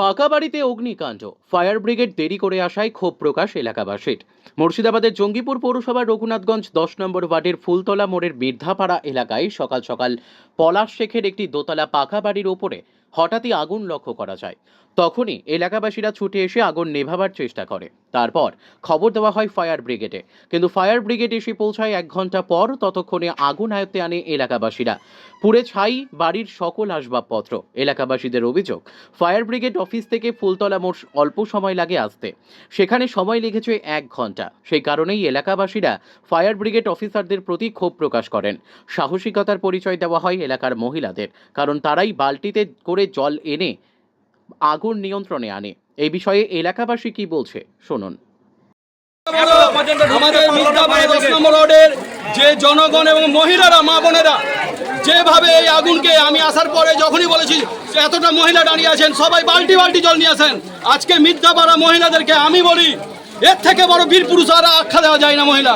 পাকা বাড়িতে অগ্নিকাণ্ড। ফায়ার ব্রিগেড দেরি করে আসায় ক্ষোভ প্রকাশ এলাকাবাসীর। মুর্শিদাবাদের জঙ্গিপুর পৌরসভার রঘুনাথগঞ্জ দশ নম্বর ওয়ার্ডের ফুলতলা মোড়ের বৃদ্ধাপাড়া এলাকায় সকাল সকাল পলাশ শেখের একটি দোতলা পাকা বাড়ির ওপরে হঠাৎই আগুন লক্ষ্য করা যায়। তখনই এলাকাবাসীরা ছুটে এসে আগুন নেভাবার চেষ্টা করে। তারপর খবর দেওয়া হয় ফায়ার ব্রিগেডে। কিন্তু ফায়ার ব্রিগেড এসে পৌঁছায় এক ঘণ্টা পর ততক্ষণে আগুন আয়ত্তে আনে এলাকাবাসীরা। পুড়ে ছাই বাড়ির সকল আসবাবপত্র, এলাকাবাসীদের অভিযোগ, ফায়ার ব্রিগেড অফিস থেকে ফুলতলা মোড় অল্প সময় লাগে আসতে। সেখানে সময় লেগেছে এক ঘণ্টা সেই কারণেই এলাকাবাসীরা ফায়ার ব্রিগেড অফিসারদের প্রতি ক্ষোভ প্রকাশ করেন। সাহসিকতার পরিচয় দেওয়া হয় এলাকার মহিলাদের, কারণ তারাই বালতিতে করে জল এনে আগুন নিয়ন্ত্রণে আনে। এই বিষয়ে এলাকাবাসী কি বলছে শুনুন। আমাদের মির্জাপুর দশ নম্বর রোডের যে জনগণ এবং মহিলারা মা বোনেরা যেভাবে এই আগুনকে আমি আসার পরে যখনই বলেছি এতটা মহিলা দাঁড়িয়ে আছেন সবাই বাল্টি বালতি জল নিয়ে আসেন আজকে মিথ্যাপাড়া মহিলাদেরকে আমি বলি এর থেকে বড় বীর পুরুষ আর আখ্যা দেওয়া যায় না মহিলা।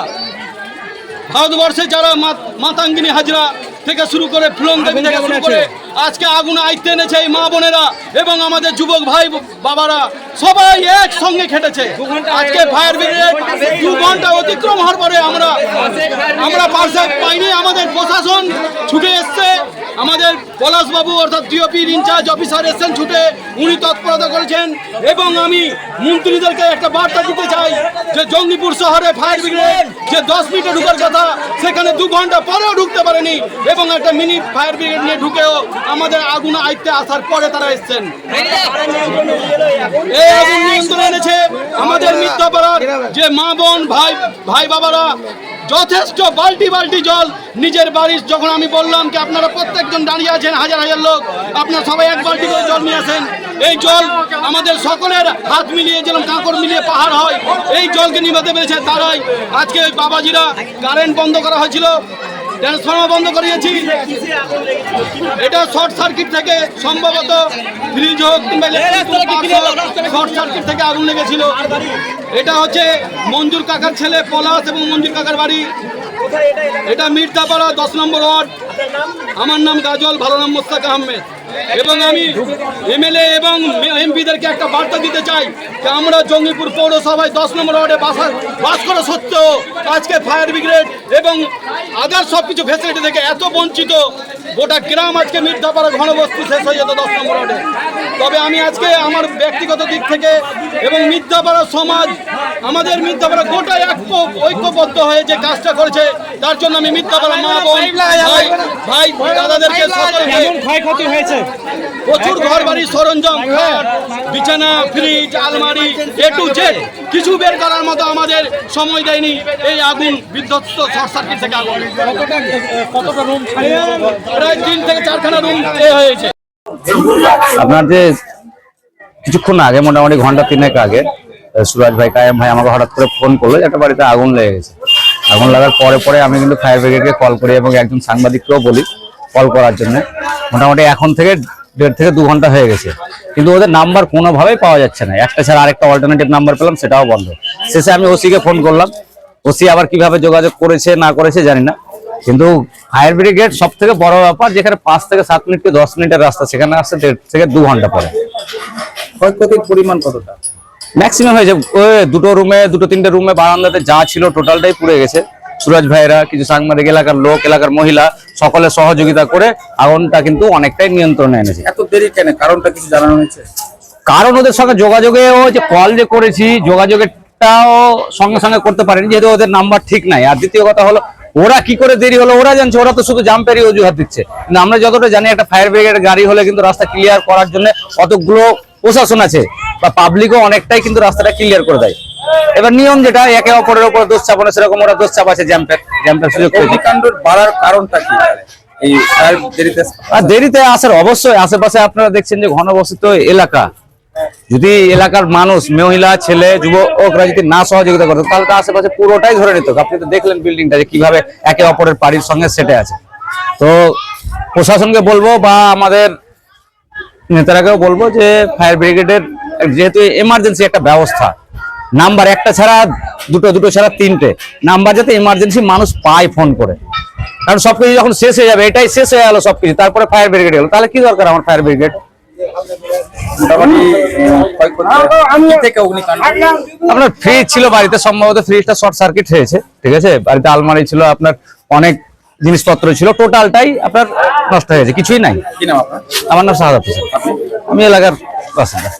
ভারতবর্ষে যারা মা- মাতাঙ্গিনী হাজরা থেকে শুরু করে ফুলন দেবী থেকে শুরু করে আজকে আগুন আইতে এনেছে এই মা বোনেরা এবং আমাদের যুবক ভাই বাবারা সবাই একসঙ্গে খেটেছে। আজকে ফায়ার ব্রিগেড দু ঘণ্টা অতিক্রম হওয়ার পরে আমরা আমরা পাশে পাইনি আমাদের প্রশাসন ছুটে এসছে। আমাদের পলাশবাবু অর্থাৎ ডিওপির ইনচার্জ অফিসার এসছেন ছুটে, উনি তৎপরতা করেছেন। এবং আমি মন্ত্রীদেরকে একটা বার্তা দিতে চাই যে জঙ্গিপুর শহরে ফায়ার ব্রিগেড যে দশ মিনিটে ঢুকার কথা, সেখানে দু ঘণ্টা পরেও ঢুকতে পারেনি। এবং একটা মিনি ফায়ার ব্রিগেড নিয়ে ঢুকেও আমাদের আগুন আইতে আসার পরে তারা এসছেন। এই আগুন এনেছে আমাদের মিথ্যাপাড়ার যে মা বোন, ভাই ভাই বাবারা যথেষ্ট বালতি বালতি জল নিজের বাড়ির, যখন আমি বললাম কি আপনারা প্রত্যেকজন দাঁড়িয়ে আছেন, হাজার হাজার লোক, আপনারা সবাই এক বালতি করে জল নিয়ে আসেন। এই জল আমাদের সকলের হাত মিলিয়ে যেরকম কাঁকড় মিলিয়ে পাহাড় হয়, এই জলকে নিভাতে পেরেছে তারাই। আজকে ওই বাবাজিরা কারেন্ট বন্ধ করা হয়েছিল ট্রান্সফর্মার বন্ধ করিয়েছি। এটা শর্ট সার্কিট থেকে সম্ভবত ফ্রিজ হোক কিংবা শর্ট সার্কিট থেকে আগুন লেগেছিল। এটা হচ্ছে মঞ্জুর কাকার ছেলে পলাশ এবং মঞ্জুর কাকার বাড়ি। এটা মির্জাপাড়া দশ নম্বর ওয়ার্ড। আমার নাম গাজল ভালো নাম মোস্তাক আহমেদ। এবং আমি এমএলএ এবং এমপিদেরকে একটা বার্তা দিতে চাই যে আমরা জঙ্গিপুর পৌরসভায় দশ নম্বর ওয়ার্ডে বাসা বাস করা সত্ত্বেও আজকে ফায়ার ব্রিগেড এবং আদার সব কিছু ফ্যাসিলিটি থেকে এত বঞ্চিত গোটা গ্রাম আজকে মির্জাপাড়া ঘনবস্তি শেষ হয়ে যেত দশ নম্বর ওয়ার্ডে। তবে আমি আজকে আমার ব্যক্তিগত দিক থেকে এবং মিথ্যাপাড়া সমাজ আমাদের মিথ্যাপাড়া গোটা এক ঐক্যবদ্ধ হয়ে যে কাজটা করেছে তার জন্য আমি মিথ্যাপাড়া মা বোন ভাই ভাই দাদাদেরকে ক্ষয়ক্ষতি হয়েছে। প্রচুর ঘর বাড়ির সরঞ্জাম বিছানা ফ্রিজ আলমারি এ টু জেড কিছু বের করার মতো আমাদের সময় দেয়নি। এই আগুন বিধ্বস্ত শর্ট সার্কিট থেকে আগুন। কতটা কতটা রুম প্রায় তিন থেকে চারখানা রুম এ হয়েছে। আপনার যে কিছুক্ষণ আগে মোটামুটি ঘণ্টা তিনেক আগে সুরাজ ভাই কায়েম ভাই আমাকে হঠাৎ করে ফোন করল একটা বাড়িতে আগুন লেগে গেছে। আগুন লাগার পরে পরে আমি কিন্তু ফায়ার ব্রিগেডকে কল করি এবং একজন সাংবাদিককেও বলি কল করার জন্য। মোটামুটি এখন থেকে দেড় থেকে দু ঘণ্টা হয়ে গেছে। কিন্তু ওদের নাম্বার কোনোভাবেই পাওয়া যাচ্ছে না। একটা ছাড়া আরেকটা অল্টারনেটিভ নাম্বার পেলাম সেটাও বন্ধ। শেষে আমি ওসিকে ফোন করলাম। ওসি আবার কীভাবে যোগাযোগ করেছে না করেছে জানি না। কিন্তু ফায়ার ব্রিগেড সব থেকে বড় ব্যাপার যেখানে পাঁচ থেকে সাত মিনিট কি দশ মিনিটের রাস্তা সেখানে আসছে দেড় থেকে দু ঘণ্টা পরে ক্ষয়ক্ষতির পরিমাণ কতটা? ম্যাক্সিমাম হয়েছে ওই দুটো রুমে দুটো তিনটে রুমে বারান্দাতে যা ছিল টোটালটাই পুড়ে গেছে। সুরজ ভাইরা কিছু সাংবাদিক এলাকার লোক এলাকার মহিলা সকলে সহযোগিতা করে আগুনটা কিন্তু অনেকটাই নিয়ন্ত্রণে এনেছে। এত দেরি কেন? কারণটা কিছু জানানো হয়েছে? কারণ ওদের সঙ্গে যোগাযোগেও যে কল যে করেছি যোগাযোগেরটাও সঙ্গে সঙ্গে করতে পারেনি যেহেতু ওদের নাম্বার ঠিক নাই। আর দ্বিতীয় কথা হলো ওরা কি করে দেরি হলো ওরা জানছে ওরা তো শুধু জাম্পেরই অজুহাত দিচ্ছে। কিন্তু আমরা যতটা জানি একটা ফায়ার ব্রিগেড গাড়ি হলে কিন্তু রাস্তা ক্লিয়ার করার জন্য কতগুলো প্রশাসন আছে বা পাবলিকও অনেকটাই কিন্তু রাস্তাটা ক্লিয়ার করে দেয়। এবার নিয়ম যেটা একে অপরের উপর দোষ চাপানো সেরকম ওরা দোষ চাপাচ্ছে জ্যাম্পের জ্যাম্পের সুযোগ বাড়ার কারণটা কি? দেরিতে আর দেরিতে আসার অবশ্যই আশেপাশে আপনারা দেখছেন যে ঘনবসতিত এলাকা। যদি এলাকার মানুষ মহিলা ছেলে যুবকরা যদি না সহযোগিতা করতো তাহলে তো আশেপাশে পুরোটাই ধরে নিত আপনি তো দেখলেন বিল্ডিংটা যে কীভাবে একে অপরের বাড়ির সঙ্গে সেটে আছে। তো প্রশাসনকে বলব বা আমাদের নেতারাকেও বলব যে ফায়ার ব্রিগেডের যেহেতু এমার্জেন্সি একটা ব্যবস্থা নাম্বার একটা ছাড়া দুটো দুটো ছাড়া তিনটে। নাম্বার যাতে এমার্জেন্সি মানুষ পায় ফোন করে। কারণ সবকিছু যখন শেষ হয়ে যাবে এটাই শেষ হয়ে গেল সবকিছু। তারপরে ফায়ার ব্রিগেড এলো। তাহলে কি দরকার আমার ফায়ার ব্রিগেড আপনার ফ্রিজ ছিল বাড়িতে সম্ভবত ফ্রিজটা শর্ট সার্কিট হয়েছে। ঠিক আছে? বাড়িতে আলমারি ছিল আপনার অনেক জিনিসপত্র ছিল। টোটালটাই আপনার নষ্ট হয়েছে কিছুই নাই। আমার নাম শাহাদ আমি এলাকার বাসিন্দা।